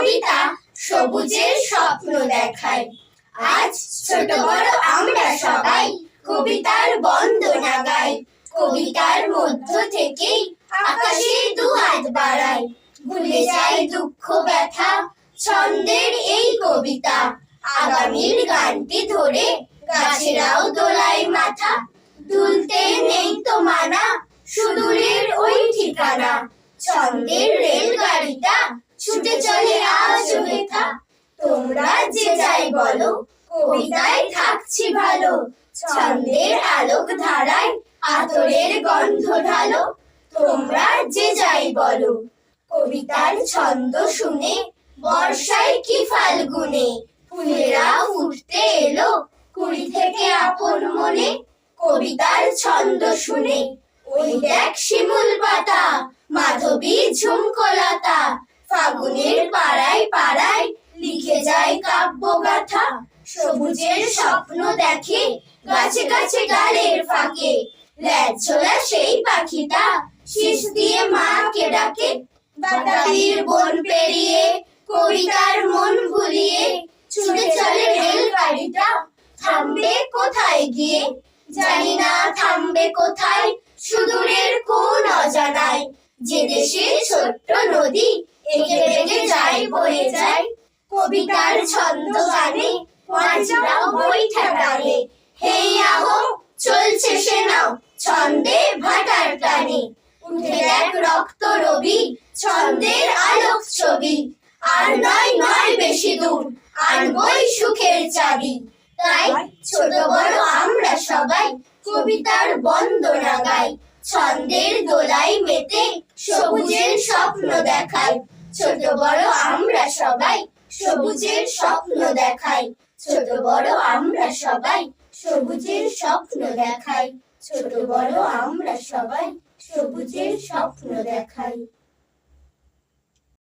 কবিতা সবুজের স্বপ্ন দেখায়। আজ ছোট বড় আমরা সবাই কবিতার বন্দনা গাই। কবিতার মধ্য থেকেই আকাশে দু হাত বাড়াই। ভুলে যায় দুঃখ, ব্যথা, ছন্দের এই কবিতা। আগামীর গানটি ধরে গাছেরাও দোলায় মাথা। দুলতে নেই তো মানা, সুদূরের ওই ঠিকানা। ছন্দের রেলগাড়িটা ছুটে চলে আজ হেথা তোমরা যে যাই বলো, কবিতায় থাকছি ভালো। ছন্দের আলোক ধারায় আতরের গন্ধ ঢালো। তোমরা যে যাই বলো, কবিতার ছন্দ শুনে বর্ষায় কি ফাল্গুনে ফুলেরা ফুটতে এলো? কুড়ি থেকে আপন মনে কবিতার ছন্দ শুনে। ওই দেখ শিমুল পাতা, মাধবী ঝুমকোলাতা ফাগুনের পাড়ায় পাড়ায় লিখে যায় কাব্য গাথা সবুজের স্বপ্ন দেখে গাছে গাছে গালের ফাঁকে। ল্যাজঝোলা সেই পাখিটা, শীষ দিয়ে মাকে ডাকে। বাতাবির বন পেরিয়ে, কবিতার মন ভুলিয়ে, ছুটে চলে রেলগাড়িটা, থামবে কোথায় গিয়ে? জানি না থামবে কোথায়, সুদূরের কোন অজানায়। যে দেশে ছোট্ট নদী বয়ে যায়। কবিতার ছন্দ গানে, মাঝরাও বৈঠা টানে হেই আহো, চলছে সে নাও, ছন্দে ভাটার টানে। উঠে দেখ রক্ত রবি, ছন্দের আলোক ছবি। আর নয় নয় বেশি দূর, আনবই সুখের চাবি। তাই ছোট বড় আমরা সবাই কবিতার বন্দনা গাই। ছন্দের দোলাই মেতে সবুজের স্বপ্ন দেখাই। ছোট বড় আমরা সবাই সবুজের স্বপ্ন দেখাই। ছোট বড় আমরা সবাই সবুজের স্বপ্ন দেখাই। ছোট বড় আমরা সবাই সবুজের স্বপ্ন দেখাই।